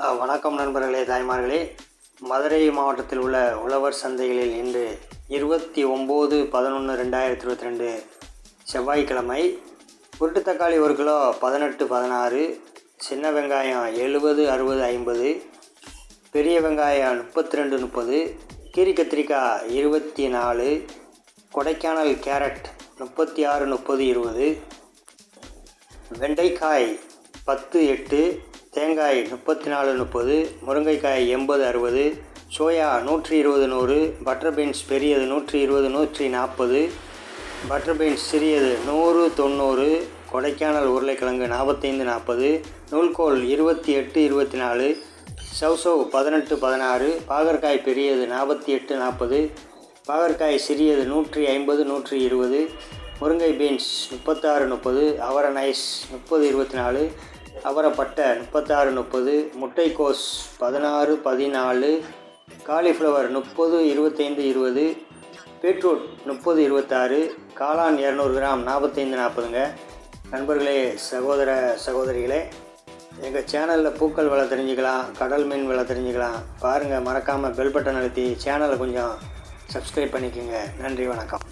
வணக்கம் நண்பர்களே தாய்மார்களே. மதுரை மாவட்டத்தில் உள்ள உழவர் சந்தைகளில் இன்று இருபத்தி ஒம்பது பதினொன்று ரெண்டாயிரத்தி இருபத்தி ரெண்டு செவ்வாய்க்கிழமை. உருட்டு தக்காளி ஒரு கிலோ பதினெட்டு பதினாறு. சின்ன வெங்காயம் எழுபது அறுபது ஐம்பது. பெரிய வெங்காயம் முப்பத்தி ரெண்டு முப்பது. கீரி கத்திரிக்காய் இருபத்தி நாலு. கொடைக்கானல் கேரட் முப்பத்தி ஆறு முப்பது இருபது. வெண்டைக்காய் பத்து எட்டு. தேங்காய் முப்பத்தி நாலு முப்பது முருங்கைக்காய் எண்பது அறுபது சோயா நூற்றி இருபது நூறு பட்டர் பீன்ஸ் பெரியது நூற்றி இருபது நூற்றி நாற்பது பட்டர் பீன்ஸ் சிறியது நூறு தொண்ணூறு கொடைக்கானல் உருளைக்கிழங்கு நாற்பத்தைந்து நாற்பது நூல்கோல் இருபத்தி எட்டு இருபத்தி நாலு சவ்சவ் பதினெட்டு பதினாறு பாகற்காய் பெரியது நாற்பத்தி எட்டு நாற்பது பாகற்காய் சிறியது நூற்றி ஐம்பது நூற்றி இருபது முருங்கை பீன்ஸ் முப்பத்தாறு முப்பது அவர நைஸ் முப்பது இருபத்தி நாலு அவரப்பட்டை முப்பத்தாறு முப்பது முட்டைக்கோஸ் பதினாறு பதினாலு காலிஃப்ளவர் முப்பது இருபத்தைந்து இருபது பீட்ரூட் முப்பது இருபத்தாறு காளான் இரநூறு கிராம் நாற்பத்தைந்து நாற்பதுங்க. நண்பர்களே சகோதர சகோதரிகளே எங்கள் சேனலில் பூக்கள் வில தெரிஞ்சுக்கலாம் கடல் மீன் விலை தெரிஞ்சுக்கலாம் பாருங்கள் மறக்காமல் பெல் பட்டன் அழுத்தி சேனலை கொஞ்சம் சப்ஸ்கிரைப் பண்ணிக்கோங்க. நன்றி வணக்கம்.